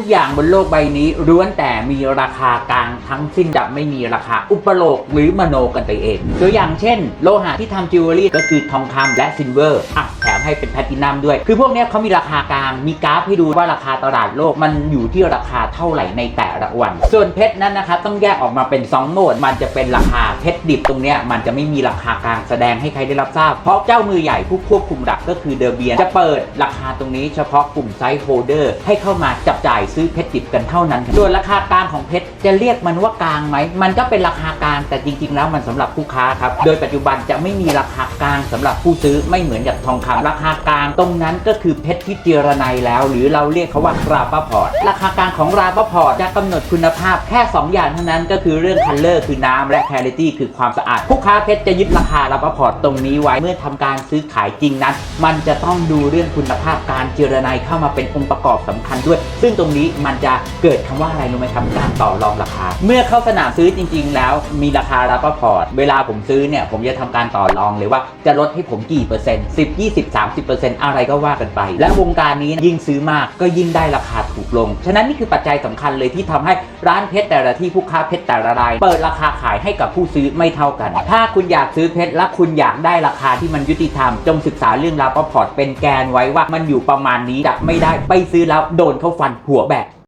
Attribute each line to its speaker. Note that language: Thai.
Speaker 1: ทุกอย่างบนโลกใบนี้ล้วนแต่มีราคากลางทั้งสิ้นจะไม่มีราคาอุปโลกหรือมโนกันไปเอง ตัวอย่างเช่น โลหะที่ทำจิวเวลรี่ก็คือทองคำและซิลเวอร์อะ แถมให้เป็นแพลตินัมด้วย คือพวกนี้เขามีราคากลาง มีกราฟให้ดูว่าราคาตลาดโลกมันอยู่ที่ราคาเท่าไหร่ในแต่ละวัน ส่วนเพชรนั้นนะครับต้องแยกออกมาเป็น 2 โหมด มันจะเป็นราคาเพชรดิบตรงเนี้ยมันจะไม่มีราคากลางแสดงให้ใครได้รับทราบ เพราะเจ้ามือใหญ่ผู้ควบคุมหลักก็คือเดอร์เบียนจะเปิดราคาตรงนี้เฉพาะกลุ่มไซส์โฮเดอร์ให้เข้ามาจับจ่ายซื้อเพชรดิบกันเท่านั้นส่วนราคากลางของเพชรจะเรียกมันว่ากลางไหมมันก็เป็นราคากลางแต่จริง ๆ แล้วมันสำหรับผู้ค้าครับโดยปัจจุบันจะไม่มีราคากลางสำหรับผู้ซื้อไม่เหมือนกับทองคำราคากลางตรงนั้นก็คือเพชรที่เจรไนแล้ว หรือเราเรียกเขาว่าราบพอร์ตราคากลางของราบพอร์ตจะกำหนดคุณภาพแค่ 2 อย่างเท่านั้นก็คือเรื่องคันเลอร์คือน้ำและแคลิตี้คือความสะอาด ผู้ค้าเพชรจะยึดราคาราบพอร์ตตรงนี้ไว้เมื่อทำการซื้อขายจริงนั้น มันจะต้องดูเรื่องคุณภาพการเจรไนเข้ามาเป็นองค์ประกอบสำคัญด้วย ซึ่งตรงนี้มันจะเกิดคำว่าอะไรรู้ไหมครับการต่อรองราคา เมื่อเข้าสนามซื้อจริง ๆ แล้วมีราคาราบพอร์ตเวลาผมซื้อเนี่ยผมจะทำการต่อรองเลยว่าจะลดให้ผมกี่เปอร์เซ็นต์สิบยี่สิบส30%อะไรก็ว่ากันไป และวงการนี้ยิ่งซื้อมากก็ยิ่งได้ราคาถูกลง ฉะนั้นนี่คือปัจจัยสำคัญเลยที่ทำให้ร้านเพชรแต่ละที่ผู้ค้าเพชรแต่ละราย เปิดราคาขายให้กับผู้ซื้อไม่เท่ากัน ถ้าคุณอยากซื้อเพชรและคุณอยากได้ราคาที่มันยุติธรรม จงศึกษาเรื่องราวประพอร์ตเป็นแกนไว้ว่ามันอยู่ประมาณนี้จะไม่ได้ไปซื้อแล้วโดนเข้าฟันหัวแบก